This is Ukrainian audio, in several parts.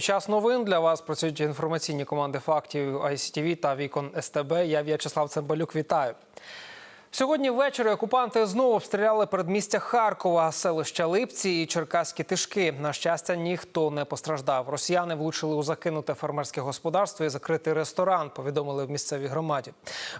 Час новин для вас працюють інформаційні команди фактів ICTV та Вікон СТБ. Я В'ячеслав Цимбалюк. Вітаю. Сьогодні ввечері окупанти знову обстріляли передмістя Харкова, селища Липці і Черкаські Тишки. На щастя, ніхто не постраждав. Росіяни влучили у закинуте фермерське господарство і закритий ресторан. Повідомили в місцевій громаді.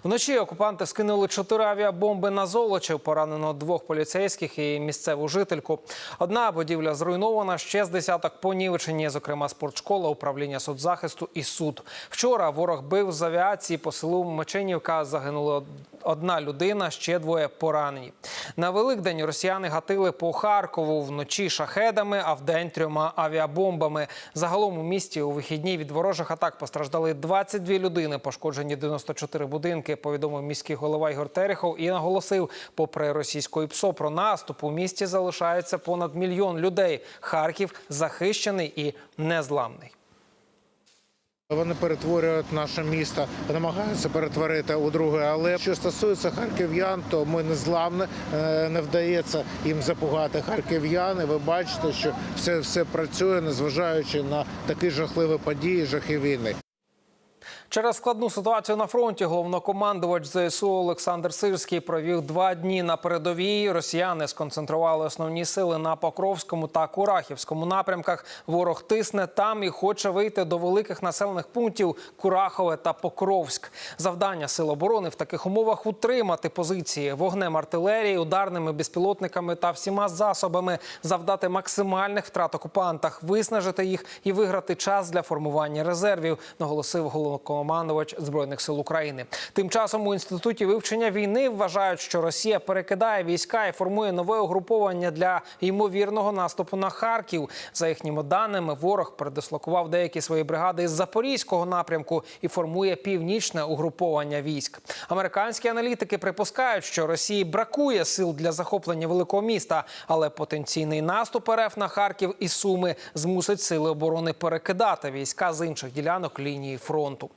Вночі окупанти скинули чотири авіабомби на Золочів. Поранено двох поліцейських і місцеву жительку. Одна будівля зруйнована, ще з десяток понівечені, зокрема спортшкола, управління соцзахисту і суд. Вчора ворог бив з авіації по селу Меченівка. Загинула одна людина, ще двоє поранені. На Великдень росіяни гатили по Харкову вночі шахедами, а вдень трьома авіабомбами. Загалом у місті у вихідні від ворожих атак постраждали 22 людини, пошкоджені 94 будинки. Повідомив міський голова Ігор Терехов і наголосив, попри російської ПСО про наступ у місті залишається понад мільйон людей. Харків захищений і незламний. Вони перетворюють наше місто, намагаються перетворити у друге. Але що стосується харків'ян, то ми не зламні, е, не вдається їм запугати харків'ян. І ви бачите, що все, все працює, незважаючи на такі жахливі події, жахи війни. Через складну ситуацію на фронті головнокомандувач ЗСУ Олександр Сирський провів два дні на передовій. Росіяни сконцентрували основні сили на Покровському та Курахівському напрямках. Ворог тисне там і хоче вийти до великих населених пунктів Курахове та Покровськ. Завдання сил оборони в таких умовах утримати позиції вогнем артилерії, ударними безпілотниками та всіма засобами завдати максимальних втрат окупантах, виснажити їх і виграти час для формування резервів. Наголосив головнокомандувач збройних сил України. Тим часом у інституті вивчення війни вважають, що Росія перекидає війська і формує нове угруповання для ймовірного наступу на Харків. За їхніми даними, ворог передислокував деякі свої бригади із запорізького напрямку і формує північне угруповання військ. Американські аналітики припускають, що Росії бракує сил для захоплення великого міста, але потенційний наступ РФ на Харків і Суми змусить сили оборони перекидати війська з інших ділянок лінії фронту.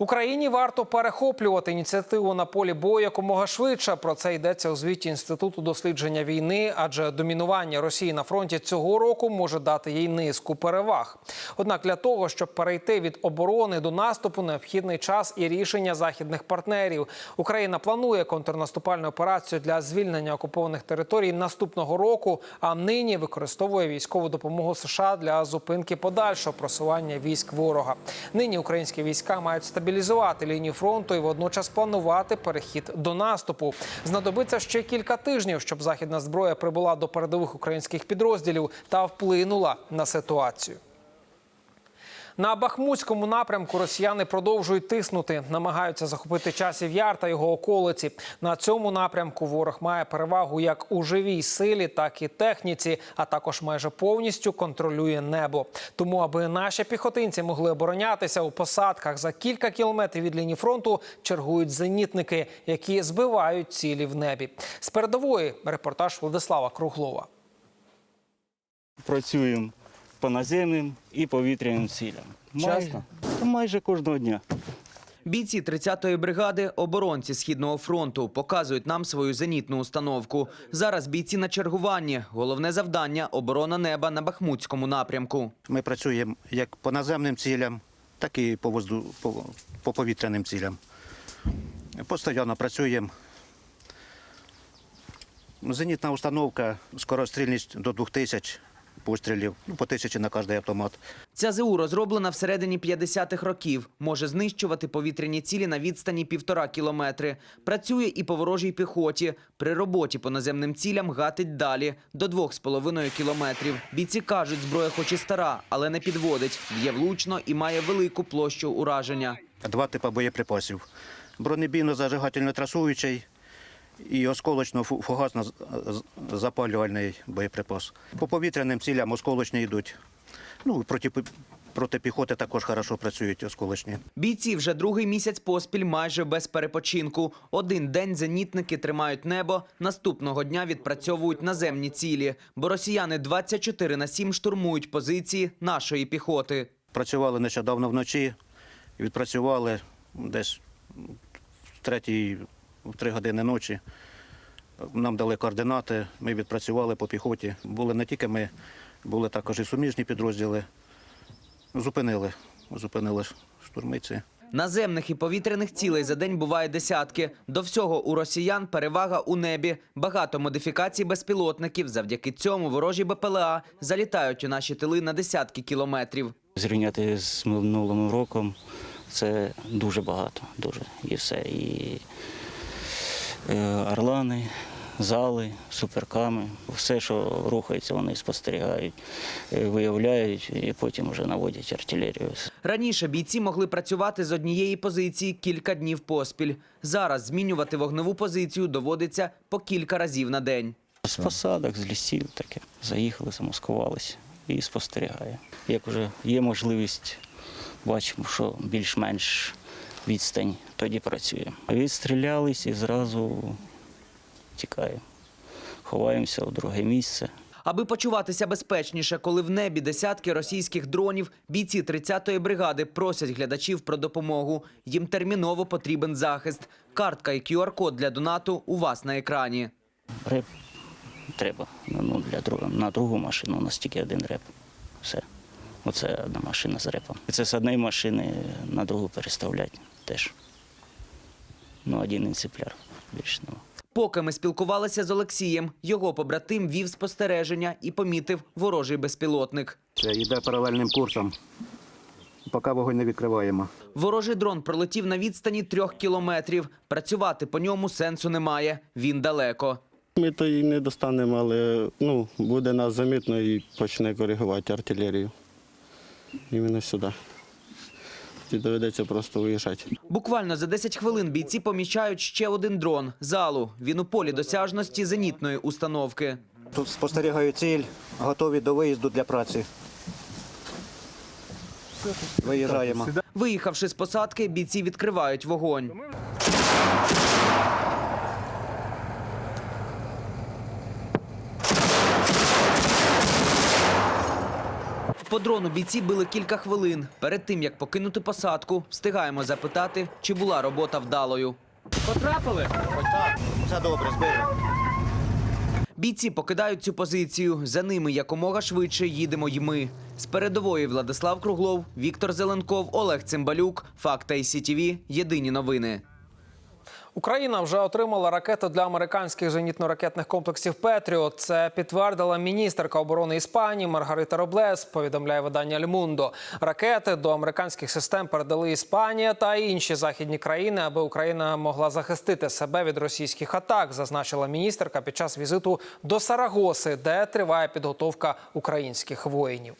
Україні варто перехоплювати ініціативу на полі бою якомога швидше. Про це йдеться у звіті інституту дослідження війни, адже домінування Росії на фронті цього року може дати їй низку переваг. Однак для того, щоб перейти від оборони до наступу, необхідний час і рішення західних партнерів. Україна планує контрнаступальну операцію для звільнення окупованих територій наступного року. А нині використовує військову допомогу США для зупинки подальшого просування військ ворога. Нині українські війська мають стабілізувати лінію фронту і водночас планувати перехід до наступу. Знадобиться ще кілька тижнів, щоб західна зброя прибула до передових українських підрозділів та вплинула на ситуацію. На Бахмутському напрямку росіяни продовжують тиснути, намагаються захопити часів яр та його околиці. На цьому напрямку ворог має перевагу як у живій силі, так і техніці, а також майже повністю контролює небо. Тому, аби наші піхотинці могли оборонятися у посадках за кілька кілометрів від лінії фронту, чергують зенітники, які збивають цілі в небі. З передової репортаж Владислава Круглова. Працюємо по наземним і повітряним цілям. Часто? Та майже кожного дня. Бійці 30-ї бригади, оборонці Східного фронту, показують нам свою зенітну установку. Зараз бійці на чергуванні. Головне завдання – оборона неба на Бахмутському напрямку. Ми працюємо як по наземним цілям, так і по, возду... по... по повітряним цілям. Постійно працюємо. Зенітна установка, скорострільність до 2000 пострілів, ну, по тисячі на кожний автомат. Ця ЗУ розроблена всередині 50-х років. Може знищувати повітряні цілі на відстані півтора кілометри. Працює і по ворожій піхоті. При роботі по наземним цілям гатить далі – до двох з половиною кілометрів. Бійці кажуть, зброя хоч і стара, але не підводить. Б'є влучно і має велику площу ураження. Два типи боєприпасів. Бронебійно-зажигательно-трасуючий і осколочно-фугасно-запалювальний боєприпас. По повітряним цілям осколочні йдуть. Ну, проти, проти піхоти також хорошо працюють осколочні. Бійці вже другий місяць поспіль майже без перепочинку. Один день зенітники тримають небо, наступного дня відпрацьовують наземні цілі. Бо росіяни 24 на 7 штурмують позиції нашої піхоти. Працювали нещодавно вночі, відпрацювали десь в третій, в три години ночі. Нам дали координати, ми відпрацювали по піхоті. Були не тільки ми, були також і суміжні підрозділи. зупинили, зупинили штурмиці. Наземних і повітряних цілей за день буває десятки. До всього у росіян перевага у небі. Багато модифікацій безпілотників. Завдяки цьому ворожі БПЛА залітають у наші тили на десятки кілометрів. Зрівняти з минулим роком це дуже багато, дуже. І все. І орлани, зали, суперками, все, що рухається, вони спостерігають, е, виявляють і потім вже наводять артилерію. Раніше бійці могли працювати з однієї позиції кілька днів поспіль. Зараз змінювати вогневу позицію доводиться по кілька разів на день. З посадок, з лісів таке. Заїхали, замаскувалися і спостерігає. Як вже є можливість, бачимо, що більш-менш відстань, тоді працюємо. Відстрілялись і зразу тікаємо. Ховаємося в друге місце. Аби почуватися безпечніше, коли в небі десятки російських дронів, бійці 30-ї бригади просять глядачів про допомогу. Їм терміново потрібен захист. Картка і QR-код для донату у вас на екрані. Реп треба. Ну, для друг... На другу машину у нас тільки один реп. Все. Оце одна машина з репом. І це з однієї машини на другу переставляти теж. Ну, один інцепляр. Більше нема. Поки ми спілкувалися з Олексієм, його побратим вів спостереження і помітив ворожий безпілотник. Це йде паралельним курсом, поки вогонь не відкриваємо. Ворожий дрон пролетів на відстані трьох кілометрів. Працювати по ньому сенсу немає. Він далеко. Ми то і не достанемо, але ну, буде нас замітно і почне коригувати артилерію. Іменно сюди. І доведеться просто виїжджати. Буквально за 10 хвилин бійці помічають ще один дрон – залу. Він у полі досяжності зенітної установки. Тут спостерігаю ціль, готові до виїзду для праці. Виїжджаємо. Виїхавши з посадки, бійці відкривають вогонь. По дрону бійці били кілька хвилин. Перед тим, як покинути посадку, встигаємо запитати, чи була робота вдалою. Потрапили Все добре, збили. Бійці покидають цю позицію. За ними якомога швидше їдемо й ми. З передової Владислав Круглов, Віктор Зеленков, Олег Цимбалюк. Факта і СІТІВІ. Єдині новини. Україна вже отримала ракети для американських зенітно-ракетних комплексів Петріот. Це підтвердила міністерка оборони Іспанії Маргарита Роблес. Повідомляє видання Альмундо. Ракети до американських систем передали Іспанія та інші західні країни, аби Україна могла захистити себе від російських атак. Зазначила міністерка під час візиту до Сарагоси, де триває підготовка українських воїнів.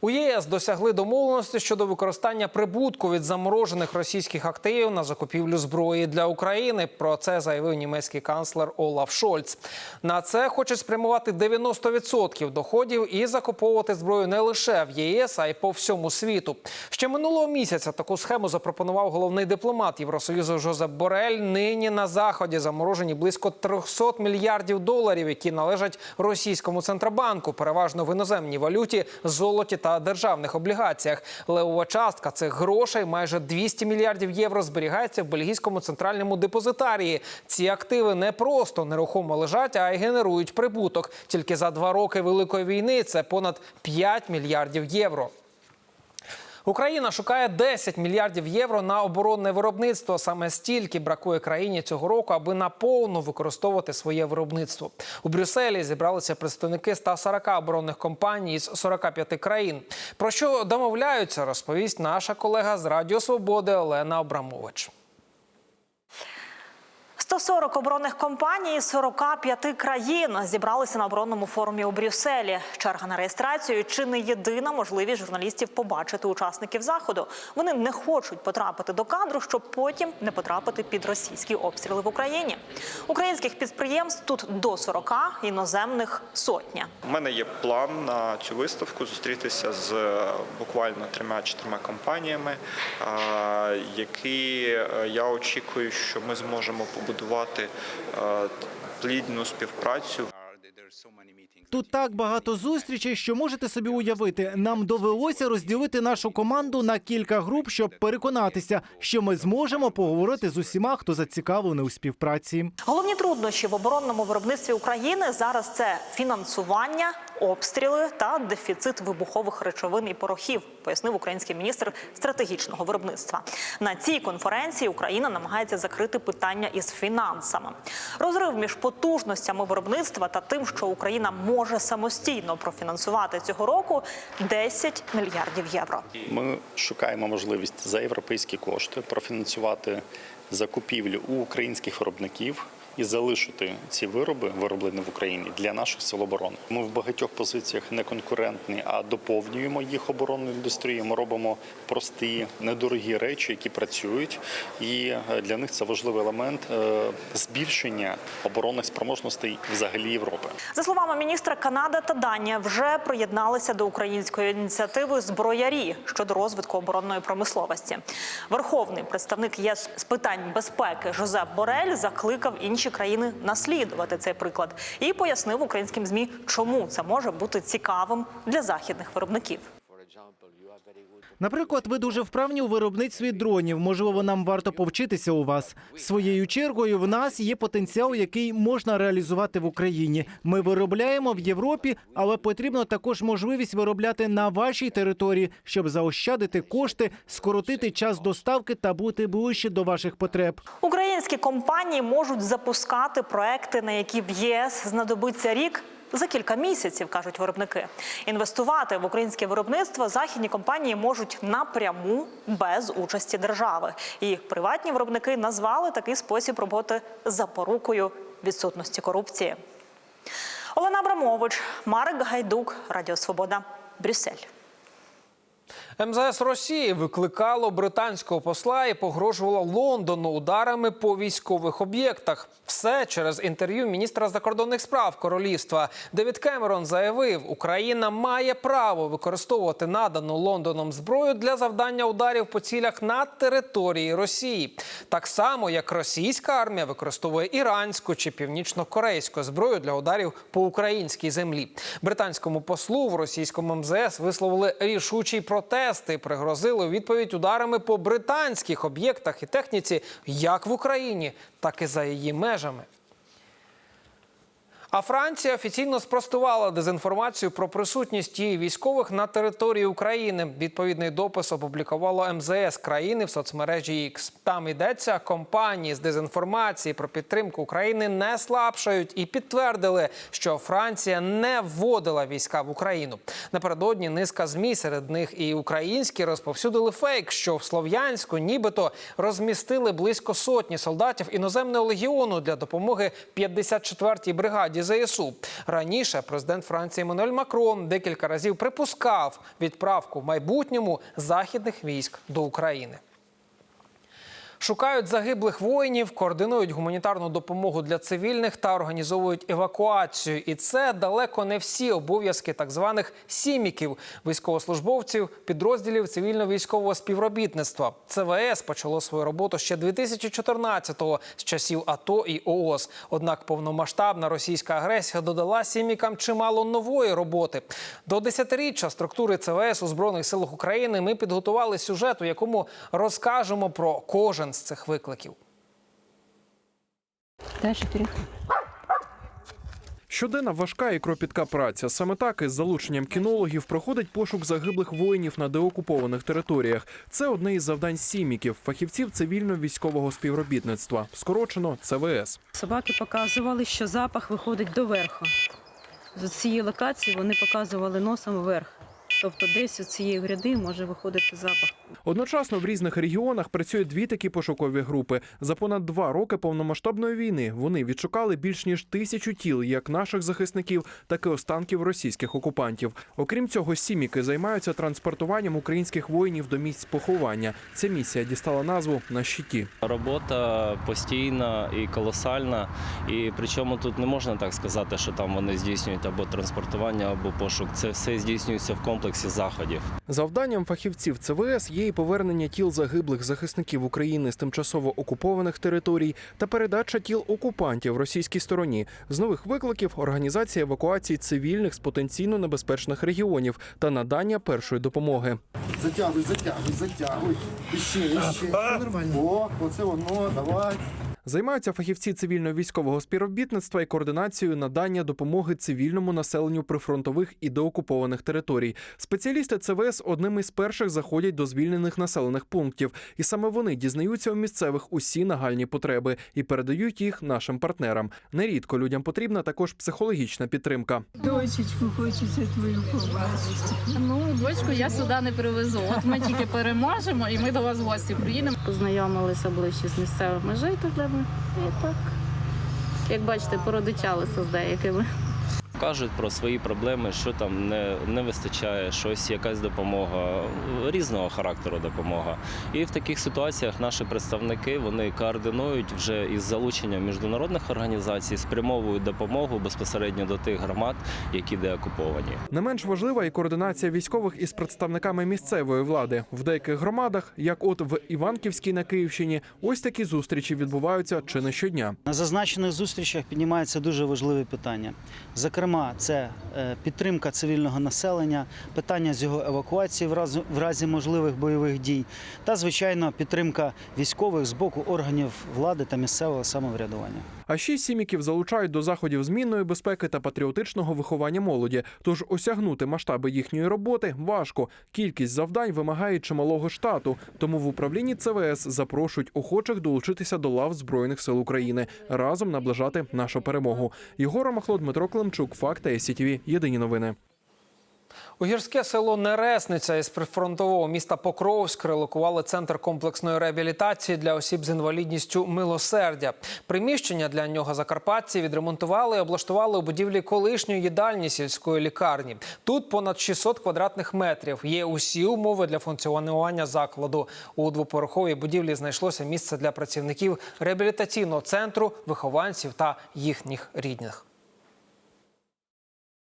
У ЄС досягли домовленості щодо використання прибутку від заморожених російських активів на закупівлю зброї для України. Про це заявив німецький канцлер Олаф Шольц. На це хочуть спрямувати 90% доходів і закуповувати зброю не лише в ЄС, а й по всьому світу. Ще минулого місяця таку схему запропонував головний дипломат Євросоюзу Жозеп Борель. Нині на заході заморожені близько 300 мільярдів доларів, які належать російському центробанку, переважно в іноземній валюті, золоті та державних облігаціях. Левова частка цих грошей, майже 200 мільярдів євро, зберігається в бельгійському центральному депозитарії. Ці активи не просто нерухомо лежать, а й генерують прибуток. Тільки за два роки великої війни це понад 5 мільярдів євро. Україна шукає 10 мільярдів євро на оборонне виробництво. Саме стільки бракує країні цього року, аби наповну використовувати своє виробництво. У Брюсселі зібралися представники 140 оборонних компаній з 45 країн. Про що домовляються, розповість наша колега з Радіо Свободи Олена Абрамович. 140 оборонних компаній з 45 країн зібралися на оборонному форумі у Брюсселі. Черга на реєстрацію чи не єдина можливість журналістів побачити учасників заходу. Вони не хочуть потрапити до кадру, щоб потім не потрапити під російські обстріли в Україні. Українських підприємств тут до 40, іноземних сотня. У мене є план на цю виставку зустрітися з е, буквально трьома-чотирма компаніями, які е, я очікую, що ми зможемо побудувати е, плідну співпрацю. Тут так багато зустрічей, що можете собі уявити. Нам довелося розділити нашу команду на кілька груп, щоб переконатися, що ми зможемо поговорити з усіма, хто зацікавлений у співпраці. Головні труднощі в оборонному виробництві України зараз це фінансування обстріли та дефіцит вибухових речовин і порохів, пояснив український міністр стратегічного виробництва. На цій конференції Україна намагається закрити питання із фінансами. Розрив між потужностями виробництва та тим, що Україна може самостійно профінансувати цього року 10 мільярдів євро. Ми шукаємо можливість за європейські кошти профінансувати закупівлю у українських виробників і залишити ці вироби, вироблені в Україні, для наших сил оборони. Ми в багатьох позиціях не конкурентні, а доповнюємо їх оборонну індустрію. Ми робимо прості, недорогі речі, які працюють, і е, для них це важливий елемент е, збільшення оборонних спроможностей взагалі Європи. За словами міністра, Канада та Данія вже приєдналися до української ініціативи Зброярі щодо розвитку оборонної промисловості. Верховний представник ЄС з питань безпеки Жозеп Борель закликав інші країни наслідувати цей приклад і пояснив українським змі, чому це може бути цікавим для західних виробників. Наприклад, ви дуже вправні у виробництві дронів. Можливо, нам варто повчитися у вас. Своєю чергою, в нас є потенціал, який можна реалізувати в Україні. Ми виробляємо в Європі, але потрібно також можливість виробляти на вашій території, щоб заощадити кошти, скоротити час доставки та бути ближче до ваших потреб. Українські компанії можуть запускати проекти, на які в ЄС знадобиться рік. За кілька місяців кажуть виробники. Інвестувати в українське виробництво західні компанії можуть напряму без участі держави. І приватні виробники назвали такий спосіб роботи запорукою відсутності корупції. Олена Абрамович, Марик Гайдук, Радіо Свобода, Брюссель. МЗС Росії викликало британського посла і погрожувало Лондону ударами по військових об'єктах. Все через інтерв'ю міністра закордонних справ королівства. Девід Кемерон заявив, Україна має право використовувати надану Лондоном зброю для завдання ударів по цілях на території Росії, так само як російська армія використовує іранську чи північно-корейську зброю для ударів по українській землі. Британському послу в російському МЗС висловили рішучий протест і пригрозили у відповідь ударами по британських об'єктах і техніці як в Україні, так і за її межами. А Франція офіційно спростувала дезінформацію про присутність її військових на території України. Відповідний допис опублікувало МЗС країни в соцмережі X. Там йдеться, компанії з дезінформації про підтримку України не слабшають і підтвердили, що Франція не вводила війська в Україну. Напередодні низка змі, серед них і українські, розповсюдили фейк, що в Слов'янську нібито розмістили близько сотні солдатів іноземного легіону для допомоги 54-й бригаді ЗСУ. Раніше президент Франції Еммануель Макрон декілька разів припускав відправку в майбутньому західних військ до України. Шукають загиблих воїнів, координують гуманітарну допомогу для цивільних та організовують евакуацію. І це далеко не всі обов'язки так званих сіміків, військовослужбовців підрозділів цивільно-військового співробітництва. ЦВС почало свою роботу ще 2014-го з часів АТО і ООС. Однак повномасштабна російська агресія додала сімікам чимало нової роботи. До десятиріччя структури ЦВС у збройних силах України ми підготували сюжет, у якому розкажемо про кожен з цих викликів. Дальше переход. Щоденна важка і кропітка праця. Саме так із залученням кінологів проходить пошук загиблих воїнів на деокупованих територіях. Це одне із завдань сіміків, фахівців цивільно-військового співробітництва, скорочено ЦВС. Собаки показували, що запах виходить доверху. З цієї локації вони показували носом вверх. Тобто десь у цієї гряди може виходити запах. Одночасно в різних регіонах працює дві такі пошукові групи. За понад два роки повномасштабної війни вони відшукали більш ніж тисячу тіл, як наших захисників, так і останків російських окупантів. Окрім цього, сіміки займаються транспортуванням українських воїнів до місць поховання. Ця місія дістала назву на щиті. Робота постійна і колосальна. І причому тут не можна так сказати, що там вони здійснюють або транспортування, або пошук. Це все здійснюється в комплексі заходів. Завданням фахівців ЦВС є і повернення тіл загиблих захисників України з тимчасово окупованих територій та передача тіл окупантів російській стороні. З нових викликів організація евакуації цивільних з потенційно небезпечних регіонів та надання першої допомоги. Затягуй, затягуй, затягуй. Іще, іще. Все нормально. О, оце воно, давай. Займаються фахівці цивільно-військового співробітництва і координацією надання допомоги цивільному населенню прифронтових і деокупованих територій. Спеціалісти ЦВС одним із перших заходять до звільнених населених пунктів, і саме вони дізнаються у місцевих усі нагальні потреби і передають їх нашим партнерам. Нерідко людям потрібна також психологічна підтримка. Дочечку хочеться твою побачити. Ну, дочку я сюди не привезу. От ми тільки переможемо і ми до вас в гості приїдемо. Познайомилися ближче з місцевими жителями. І так, як бачите, породичалися з деякими. Кажуть про свої проблеми, що там не, не вистачає, щось, якась допомога, різного характеру допомога. І в таких ситуаціях наші представники вони координують вже із залученням міжнародних організацій, спрямовують допомогу безпосередньо до тих громад, які деокуповані. Не менш важлива і координація військових із представниками місцевої влади в деяких громадах, як от в Іванківській на Київщині, ось такі зустрічі відбуваються чи не щодня. На зазначених зустрічах піднімаються дуже важливі питання. Зокрема, це е, підтримка цивільного населення, питання з його евакуації в разі можливих бойових дій, та звичайно підтримка військових з боку органів влади та місцевого самоврядування. А ще сіміків залучають до заходів змінної безпеки та патріотичного виховання молоді. Тож осягнути масштаби їхньої роботи важко. Кількість завдань вимагає чималого штату. Тому в управлінні ЦВС запрошують охочих долучитися до лав збройних сил України разом наближати нашу перемогу. Єгора Махло, Дмитро Климчук, факти СІТВ. Єдині новини. У гірське село Нересниця із прифронтового міста Покровськ релокували центр комплексної реабілітації для осіб з інвалідністю милосердя. Приміщення для нього закарпатці відремонтували і облаштували у будівлі колишньої їдальні сільської лікарні. Тут понад 600 квадратних метрів. Є усі умови для функціонування закладу. У двоповерховій будівлі знайшлося місце для працівників реабілітаційного центру, вихованців та їхніх рідних.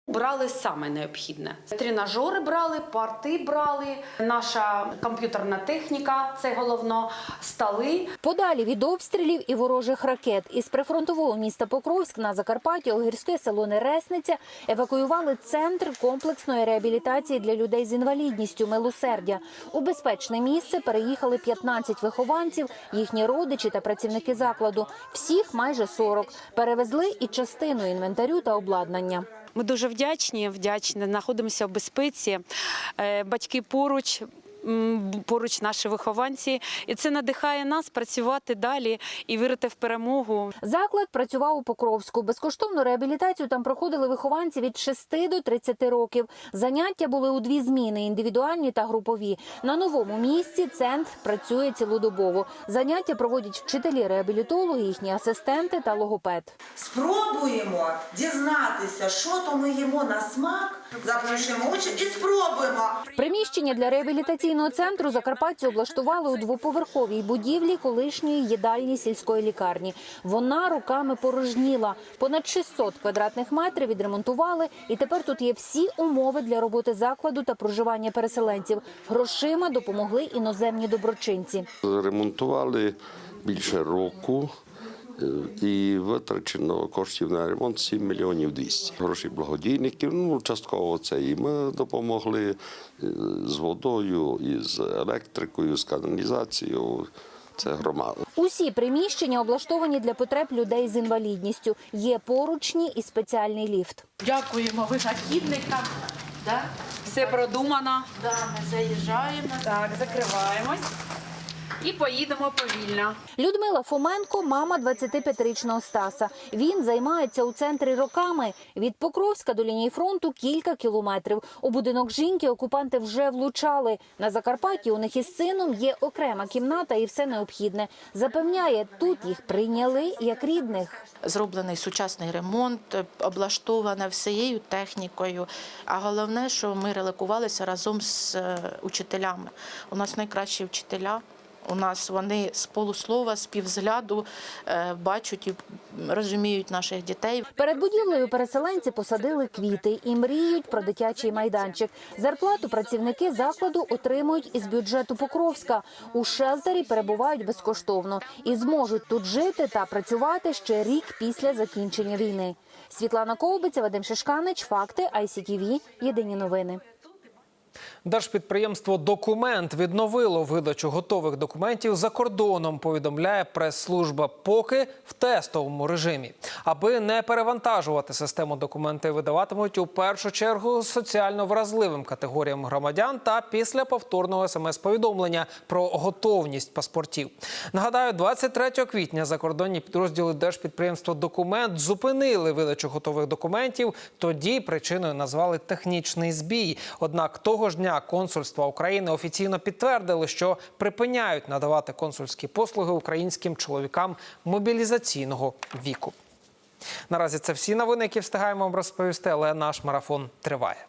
Брали саме необхідне. Тренажери брали, парти брали, наша комп'ютерна техніка це головно, столи. Подалі від обстрілів і ворожих ракет із прифронтового міста Покровськ на Закарпатті у гірське село Нересниця евакуювали центр комплексної реабілітації для людей з інвалідністю милосердя. У безпечне місце переїхали 15 вихованців, їхні родичі та працівники закладу. Всіх майже 40. Перевезли і частину інвентарю та обладнання. Ми дуже вдячні, вдячні, знаходимося в безпеці. Е, Батьки поруч. Поруч наші вихованці, і це надихає нас працювати далі і вірити в перемогу. Заклад працював у Покровську. Безкоштовну реабілітацію там проходили вихованці від 6 до 30 років. Заняття були у дві зміни: індивідуальні та групові. На новому місці центр працює цілодобово. Заняття проводять вчителі реабілітологи, їхні асистенти та логопед. Спробуємо дізнатися, що то ми їмо на смак, заплющимо очі і спробуємо. Приміщення для реабілітаційного центру Закарпатці облаштували у двоповерховій будівлі колишньої їдальні сільської лікарні. Вона руками порожніла. Понад 600 квадратних метрів відремонтували, і тепер тут є всі умови для роботи закладу та проживання переселенців. Грошима допомогли іноземні доброчинці. Ремонтували більше року. Е, І витрачено коштів на ремонт 7 мільйонів 200. Гроші благодійників. Ну частково це і ми допомогли е, з водою, і з електрикою, з каналізацією. Це громада. Усі приміщення облаштовані для потреб людей з інвалідністю. Є поручні і спеціальний ліфт. Дякуємо винахідникам. Да? Все продумано. Да, ми заїжджаємо. Так, закриваємось і поїдемо повільно. Людмила Фоменко, мама 25-річного Стаса. Він займається у центрі роками. Від Покровська до лінії фронту кілька кілометрів. У будинок жінки окупанти вже влучали. На Закарпатті у них із сином є окрема кімната і все необхідне. Запевняє, тут їх прийняли як рідних. Зроблений сучасний ремонт, облаштоване всією технікою. А головне, що ми релакувалися разом з е, учителями. У нас найкращі вчителя. У нас вони з полуслова, з півзгляду е, бачать і розуміють наших дітей. Перед будівлею переселенці посадили квіти і мріють про дитячий майданчик. Зарплату працівники закладу отримують із бюджету Покровська. У шелтері перебувають безкоштовно і зможуть тут жити та працювати ще рік після закінчення війни. Світлана Ковбиця, Вадим Шишканич, факти ICTV, Єдині новини. Держпідприємство Документ відновило видачу готових документів за кордоном. Повідомляє прес-служба поки в тестовому режимі. Аби не перевантажувати систему документи, видаватимуть у першу чергу соціально вразливим категоріям громадян та після повторного смс-повідомлення про готовність паспортів. Нагадаю, 23 квітня закордонні підрозділи держпідприємства Документ зупинили видачу готових документів. Тоді причиною назвали технічний збій. Однак того ж дня консульства України офіційно підтвердили, що припиняють надавати консульські послуги українським чоловікам мобілізаційного віку. Наразі це всі новини, які встигаємо вам розповісти, але наш марафон триває.